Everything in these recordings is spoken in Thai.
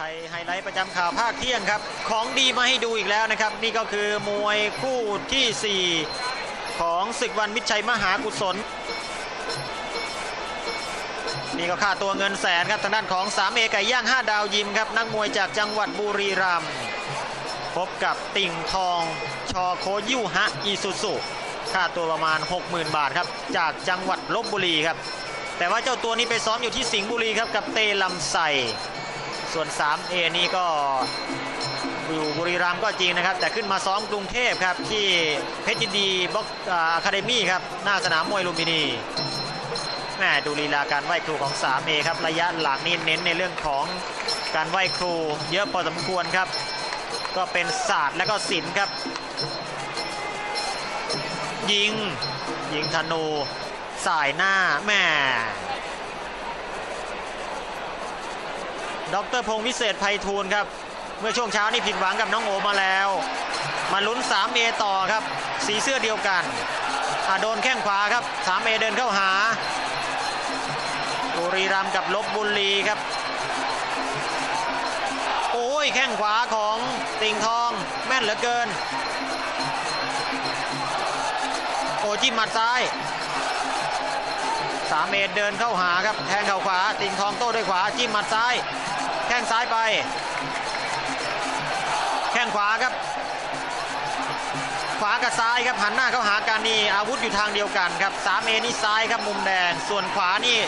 ชัยไฮไลท์ประจำข่าวภาคเที่ยงครับ ของดีมาให้ดูอีกแล้วนะครับ นี่ก็คือมวยคู่ที่ 4 ของศึกวันมิชัยมหากุศล นี่ก็ค่าตัวเงินแสนครับ ทางด้านของ3เอไก่ย่าง 5 ดาวยิมครับ นักมวยจากจังหวัดบุรีรัมย์พบกับติ่งทอง ชอโคยิวฮะอีซุสุค่าตัวประมาณ 60,000 บาทครับ จากจังหวัดลบบุรีครับแต่ว่าเจ้าตัวนี้ไปซ้อมอยู่ที่สิงห์บุรีครับ กับเตลำไส ส่วน 3A นี่ก็อยู่บุรีรัมย์ก็จริงนะครับ แต่ขึ้นมาซ้อมกรุงเทพครับ ที่เพชรยินดีบ็อกอะคาเดมี่ครับ หน้าสนามมวยลุมพินีแม่ดูลีลาการไหว้ครูของ 3A ครับ ระยะหลังนี่เน้นในเรื่องของการไหว้ครู เยอะพอสมควรครับ ก็เป็นศาสตร์และก็ศิลป์ครับ ยิง ยิงธนูสายหน้าแม่ ดรพงศ์วิเศษไพฑูรย์ครับ เมื่อช่วงเช้านี่ผิดหวังกับน้องโอมาแล้ว มาลุ้น3เอต่อครับ สีเสื้อเดียวกันอะโดนแข้งขวาครับ3เอเดินเข้าหา บุรีรัมย์กับลบบุรีครับ โอ้ยแข้งขวาของติงทองแม่นเหลือเกิน โอ้จิ้มหมัดซ้ายสามเมตรเดินเข้าหาครับ แทงเข่าขวา ติงทองโต้ด้วยขวา จิ้มหมัดซ้าย งซ้ายไป แข้งขวาครับ ขวากับซ้ายครับหันหน้าเข้าหากันนี่อาวุธอยู่ทางเดียวกันครับสามเอนี่ซ้ายครับมุมแดง ส่วนขวานี่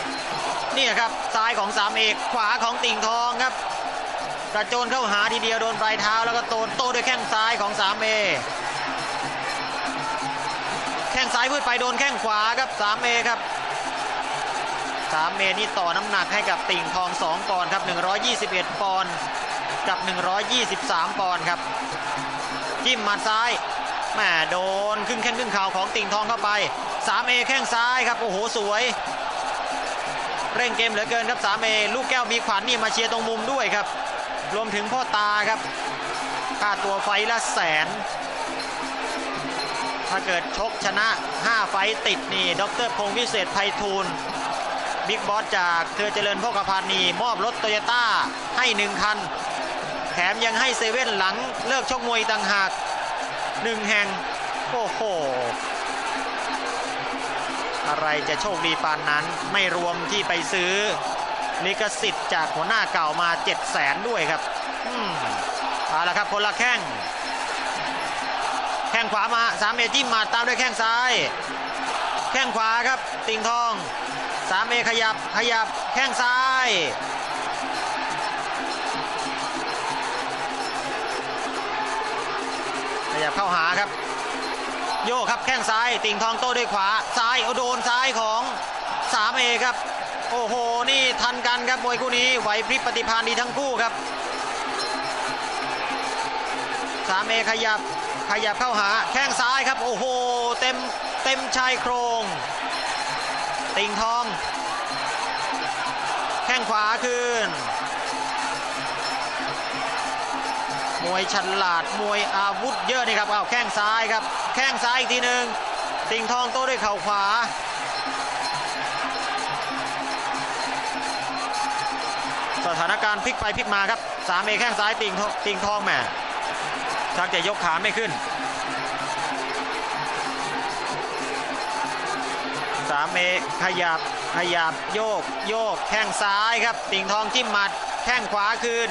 นี่ครับซ้ายของสามเอกขวาของติ่งทองครับกระโจนเข้าหาทีเดียวโดนปลายเท้าแล้วก็โตนโต้ด้วยแข้งซ้ายของสามเอแข้งซ้ายพืดไปโดนแข้งขวาครับ3เมครับ 3เมนี่ต่อน้ำหนักให้กับติ่งทอง2ปอนด์ครับ121 ปอนด์กับ 123 ปอนด์ครับ จิ้มหมัดซ้ายแหมโดนครึ่งแข้งครึ่งเข่าของติ่งทองเข้าไป3เอแข้งซ้ายครับ โอ้โห สวย เร่งเกมเหลือเกินครับ3เอลูกแก้วมีขวัญนี่มาเชียร์ตรงมุมด้วยครับ รวมถึงพ่อตาครับค่าตัวไฟละแสน ถ้าเกิดชกชนะ 5 ไฟติดนี่ ดรพงศ์วิเศษไพฑูรย์ บิ๊กบอสจากเครือเจริญพกพันธ์นี่มอบรถโตโยต้าให้หนึ่งคัน แถมยังให้เซเว่นหลังเลิกชกมวยต่างหากหนึ่งแห่ง โอ้โห อะไรจะโชคดีปานนั้นไม่รวมที่ไปซื้อลิขสิทธิ์จากหัวหน้าเก่ามา7 0 0แสนด้วยครับอเอาละครับคนละแข้ง แข้งขวามาสามเมจิ้มมาตามด้วยแข้งซ้าย แข้งขวาครับ ติงทอง สามเมขยับขยับแข้งซ้ายขยับเข้าหาครับ โยกครับแข้งซ้ายติงทองโต้ด้วยขวาซ้ายเอาโดนซ้ายของสามเอครับ โอ้โห นี่ทันกันครับมวยคู่นี้ไหวพริบปฏิภาณดีทั้งคู่ครับสามเอขยับขยับเข้าหาแข้งซ้ายครับ โอ้โห เต็มเต็มชายโครง ติงทอง แข้งขวาคืน มวยฉลาดมวยอาวุธเยอะนี่ครับเอาแข้งซ้ายครับ แข้งซ้ายอีกทีหนึ่งติงทองโต้ด้วยเข่าขวาสถานการณ์พลิกไปพลิกมาครับสามเอแข้งซ้ายติงทองติงทองแหม่ชักจะยกขาไม่ขึ้น สามเมขยับขยับโยกโยกแข้งซ้ายครับ ติ่งทองจิ้มหมัดแข้งขวาคืน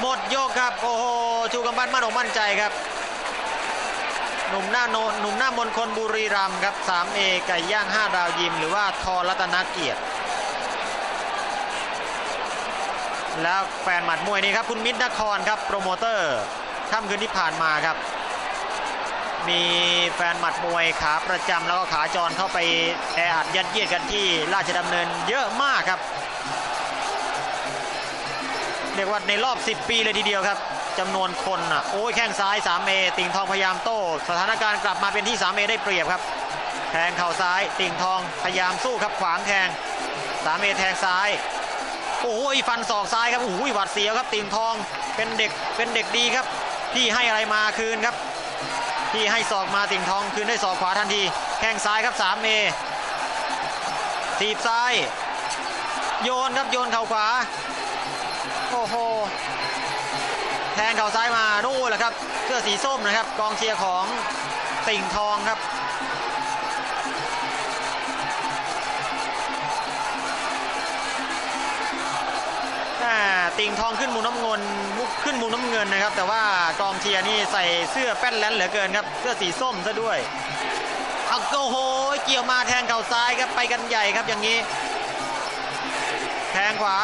หมดโยกครับโอ้โหชูกำปั้นมั่นอกมั่นใจครับ หนุ่มหน้าโนหนุ่มหน้ามนคนบุรีรัมครับ 3A ไก่ย่าง5ดาวยิม หรือว่าทอรัตนเกียรติแล้วแฟนหมัดมวยนี่ครับคุณมิตรนครครับโปรโมเตอร์ค่ำคืนที่ผ่านมาครับ มีแฟนหมัดมวยขาประจำแล้วก็ขาจรเข้าไปแออัดยัดเยียดกันที่ราชดำเนินเยอะมากครับ เรียกว่าในรอบ 10 ปีเลยทีเดียวครับจำนวนคนอะโอ้ยแข้งซ้าย3เมติ่งทองพยายามโต้สถานการณ์กลับมาเป็นที่3เมได้เปรียบครับ แทงเข่าซ้าย ติ่งทองพยายามสู้ครับขวางแทง3เมแทงซ้ายโอ้ยฟันศอกซ้ายครับโอ้ยหวัดเสียวครับติ่งทองเป็นเด็กเป็นเด็กดีครับ ที่ให้อะไรมาคืนครับ ที่ให้ศอกมาสิงทองคืนด้วยศอกขวาทันที แข้งซ้ายครับ3เมทีบซ้าย โยนครับโยนเข่าขวา โอ้โห แทงเข่าซ้ายมานู่นแหละครับ เสื้อสีส้มนะครับ กองเชียร์ของสิงทองครับ งทองขึ้นมุมน้ำเงินมุกขึ้นมุมน้ำเงินนะครับ แต่ว่ากองเชียร์นี่ใส่เสื้อแป้นแลนเหลือเกินครับ เสื้อสีส้มซะด้วยเอาโอ้โหเกี่ยวมาแทงเข่าซ้ายครับไปกันใหญ่ครับอย่างนี้ แทงขวา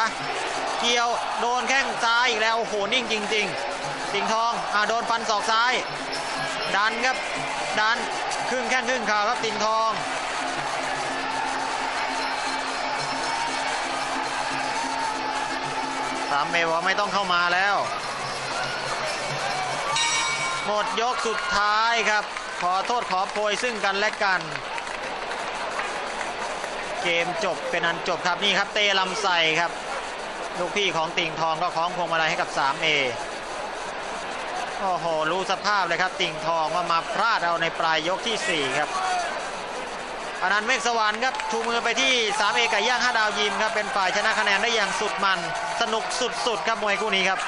เกี่ยวโดนแข้งซ้ายอีกแล้วโอ้โหนิ่งจริงๆติ่งทองอ่าโดนฟันศอกซ้าย ดันครับดันครึ่งแข้งครึ่งขาครับติงทอง สามเมย์บอกว่าไม่ต้องเข้ามาแล้ว หมดยกสุดท้ายครับ ขอโทษขอโพยซึ่งกันและกัน เกมจบเป็นอันจบครับนี่ครับเตลำใส่ครับ ลูกพี่ของติ่งทองก็คล้องพวงมาลัยให้กับ 3A โอ้โหรู้สภาพเลยครับ ติ่งทองว่ามาพลาดเอาในปลายยกที่ 4 ครับ อนันต์เมฆสวรรค์ครับชูมือไปที่ 3A ไก่ย่าง5ดาวยิมครับเป็นฝ่ายชนะคะแนนได้อย่างสุดมัน สนุกสุดๆครับมวยคู่นี้ครับ